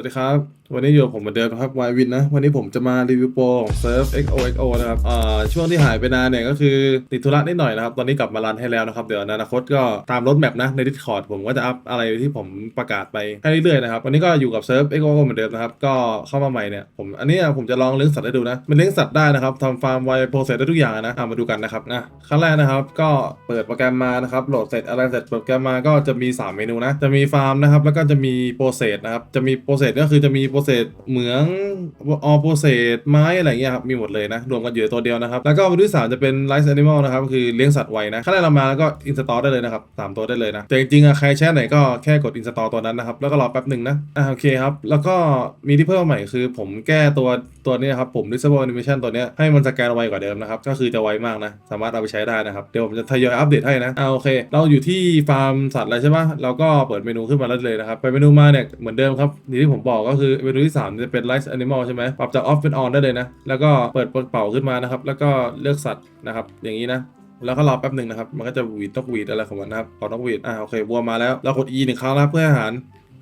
วัสดีครับ วันนี้อยู่กับผมเหมือนเดิมครับวายวินนะ วันนี้ผมจะมารีวิวโปรของเซิร์ฟ XOXO นะครับอ่าช่วงที่หายไปนานเนี่ยก็คือติดธุระนิดหน่อยนะครับ ตอนนี้กลับมารันให้แล้วนะครับ เดี๋ยวในอนาคตก็ตามรถแมพนะใน Discord ผมก็จะอัพอะไรที่ผมประกาศไปให้เรื่อยๆนะครับ วันนี้ก็อยู่กับเซิร์ฟ XOXO เหมือนเดิมนะครับ ก็เข้ามาใหม่เนี่ยผมอันนี้ผมจะลองเลี้ยงสัตว์ให้ดูนะ มันเลี้ยงสัตว์ได้นะครับทำฟาร์มไวโปรเซสได้ทุกอย่างนะอ่ามาดูกันนะครับนะขั้นแรกนะครับก็เปิดโปรแกรมมานะครับโหลดเสร็จอะไรเสร็จเปิดโปรแกรมมาก็จะมี 3 เมนูนะจะมีฟาร์มนะครับแล้วก็จะมีโปรเซสนะครับจะมีโปรเซสก็คือจะมีโปรเซสเหมืองออโปรเซสไม้อะไรเงี้ยครับมีหมดเลยนะรวมกันอยู่ตัวเดียวนะครับแล้วก็เมนูที่สามจะเป็นไลฟ์แอนิมอลนะครับคือเลี้ยงสัตว์ไว้นะขั้นแรกเรามาแล้วก็อินสตอลได้เลยนะครับสามตัวได้เลยนะแต่จริงๆอะใครแช่ไหนก็แค่กดอินสตอลตัวนั้นนะครับแล้วก็รอแป๊บหนึ่งนะอ่าโอเคครับแล้วก็มีที่เพิ่มใหม่คือ ผมแก้ตัวตัวนี้ครับผม disable animation ตัวนี้ให้มันสแกนไวกว่าเดิมนะครับก็คือจะไวมากนะสามารถเอาไปใช้ได้นะครับเดี๋ยวผมจะทยอยอัปเดตให้นะอ่าโอเค เราอยู่ที่ฟาร์มสัตว์อะไรใช่ปะเราก็เปิดเมนูขึ้นมาได้เลยนะครับไปเมนูมาเนี่ยเหมือนเดิมครับที่ผมบอกก็คือเมนูที่สามจะเป็น light animal ใช่ไหมปรับจาก off เป็น on ได้เลยนะ แล้วก็เปิดเป่าขึ้นมานะครับ แล้วก็เลือกสัตว์นะครับ อย่างนี้นะแล้วก็รอแป๊บหนึ่งนะครับ มันก็จะวีดนกหวีดอะไรของมันนะครับพอนกวีดอ่าโอเควัวมาแล้ว เรากด e หนึ่งครั้งนะเพื่ออาหาร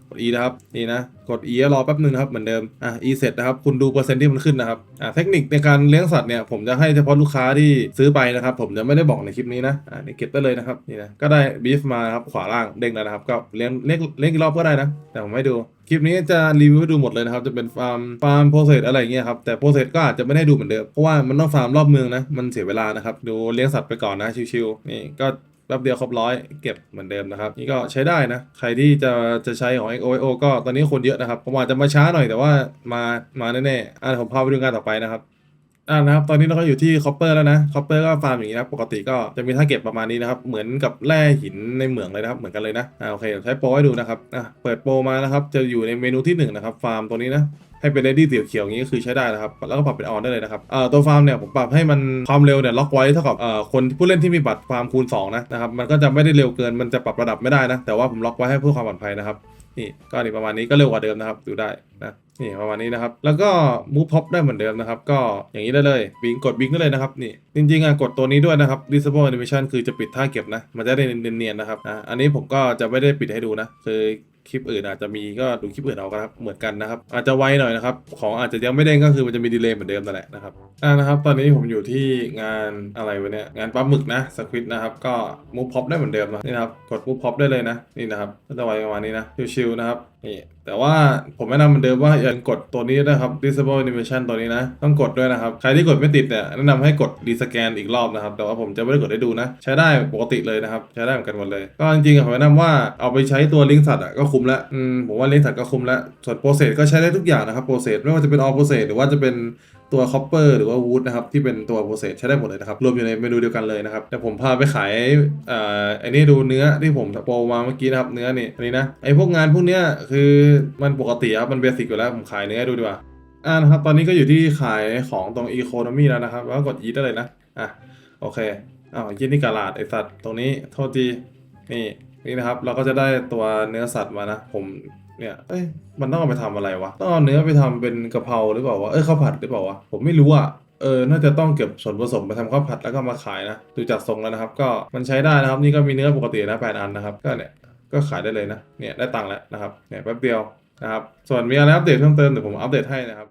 กด e นะครับนี่นะกด e รอแป๊บหนึ่งนะครับเหมือนเดิมอะ e เสร็จนะครับคุณดูเปอร์เซ็นต์ที่มันขึ้นนะครับอะเทคนิคในการเลี้ยงสัตว์เนี่ยผมจะให้เฉพาะลูกค้าที่ซื้อไปนะครับ ผมจะไม่ได้บอกในคลิปนี้นะอะนี่เก็บได้เลยนะครับนี่นะก็ได้บีฟมาครับขวาล่างเด้งแล้วนะครับก็เลี้ยงเลี้ยงเลี้ยงอีกรอบก็ได้นะแต่ผมให้ดูคลิปนี้จะรีวิวให้ดูหมดเลยนะครับ จะเป็นฟาร์มฟาร์มโปรเซสอะไรเงี้ยครับ แต่โปรเซสก็อาจจะไม่ได้ดูเหมือนเดิม เพราะว่ามันต้องฟาร์มรอบเมืองนะ มันเสียเวลานะครับ ดูเลี้ยงสัตว์ไปก่อนนะ ชิวๆนี่ก็ แป๊บเดียวครบร้อยเก็บเหมือนเดิมนะครับ นี่ก็ใช้ได้นะ ใครที่จะจะใช้ของ XOXO ก็ตอนนี้คนเยอะนะครับผมอาจจะมาช้าหน่อยแต่ว่ามามาแน่ๆอะผมพาไปดูงานต่อไปนะครับอ่านะครับตอนนี้เราก็อยู่ที่คอปเปอร์แล้วนะคอปเปอร์ก็ฟาร์มอย่างนี้นะปกติก็จะมีท่าเก็บประมาณนี้นะครับ เหมือนกับแร่หินในเหมืองเลยนะครับ เหมือนกันเลยนะอ่าโอเคใช้โปรให้ดูนะครับอะเปิดโปรมานะครับ จะอยู่ในเมนูที่หนึ่งนะครับฟาร์มตัวนี้นะ ให้เป็น ready สีเขียวๆอย่างนี้ก็คือใช้ได้นะครับ แล้วก็ปรับเป็น on ได้เลยนะครับตัวฟาร์มเนี่ยผมปรับให้มันความเร็วเนี่ยล็อกไว้เท่ากับคนผู้เล่นที่มีบัตรฟาร์มคูณ2นะนะครับมันก็จะไม่ได้เร็วเกินมันจะปรับระดับไม่ได้นะ แต่ว่าผมล็อกไว้ให้เพื่อความปลอดภัยนะครับนี่ก็นี่ประมาณนี้ก็เร็วกว่าเดิมนะครับดูได้นะนี่ประมาณนี้นะครับ แล้วก็ move pop ได้เหมือนเดิมนะครับ ก็อย่างนี้ได้เลยบิงกดบิงได้เลยนะครับนี่จริงๆอะกดตัวนี้ด้วยนะครับ disable animation คือจะปิดท่าเก็บนะ มันจะได้เนียนๆนะครับอะอันนี้ผมก็จะไม่ได้ปิดให้ดูนะคือ คลิปอื่นอาจจะมีก็ดูคลิปอื่นเอาครับเหมือนกันนะครับอาจจะไวหน่อยนะครับของอาจจะยังไม่เด้งก็คือมันจะมีดีเลย์เหมือนเดิมนั่นแหละนะครับอ่านะครับตอนนี้ผมอยู่ที่งานอะไรวะเนี่ยงานปลาหมึกนะสควิตนะครับก็มูฟพ็อปได้เหมือนเดิมนะนี่นะครับกดมูฟพ็อปได้เลยนะนี่นะครับก็จะไวประมาณนี้นะชิวๆนะครับนี่แต่ว่าผมแนะนำเหมือนเดิมว่าอย่ากดตัวนี้นะครับ disable animation ตัวนี้นะ ต้องกดด้วยนะครับ ใครที่กดไม่ติดเนี่ยแนะนำให้กดรีสแกนอีกรอบนะครับ แต่ว่าผมจะไม่ได้กดให้ดูนะ ใช้ได้ปกติเลยนะครับ ใช้ได้เหมือนกันหมดเลย ก็จริงๆผมแนะนำว่าเอาไปใช้ตัวลิงก์สัตว์อะก็คุ้มละอืมผมว่าลิงก์สัตว์ก็คุ้มละส่วนโปรเซสก็ใช้ได้ทุกอย่างนะครับโปรเซสไม่ว่าจะเป็นออโปรเซสหรือว่าจะเป็น ตัวคอปเปอร์หรือว่าวูดนะครับที่เป็นตัวโปรเซสใช้ได้หมดเลยนะครับ รวมอยู่ในเมนูเดียวกันเลยนะครับแต่ผมพาไปขายอ่อไอ้นี่ดูเนื้อที่ผมโปรมาเมื่อกี้นะครับเนื้อนี่อันนี้นะไอพวกงานพวกเนี้ยคือมันปกติครับมันเบสิกอยู่แล้วผมขายเนื้อดูดีกว่าอ่านะครับตอนนี้ก็อยู่ที่ขายของตรงอีโคโนมีแล้วนะครับแล้วกดยีได้เลยนะอะโอเคอ้าวยีนี่กาลาดไอสัตว์ตรงนี้โทษทีนี่นี่นะครับเราก็จะได้ตัวเนื้อสัตว์มานะ ผม เนี่ยเอ้ยมันต้องเอาไปทำอะไรวะต้องเอาเนื้อไปทำเป็นกะเพราหรือเปล่าวะเอ้ยข้าวผัดหรือเปล่าวะผมไม่รู้อะเออ น่าจะต้องเก็บส่วนผสมไปทำข้าวผัดแล้วก็มาขายนะ ดูจากทรงแล้วนะครับ ก็มันใช้ได้นะครับ นี่ก็มีเนื้อปกตินะแปดอันนะครับ ก็เนี่ย ก็ขายได้เลยนะ เนี่ยได้ตังค์แล้วนะครับ เนี่ยแป๊บเดียวนะครับ ส่วนมีอะไรอัปเดตเพิ่มเติมเดี๋ยวผมอัปเดตให้นะครับ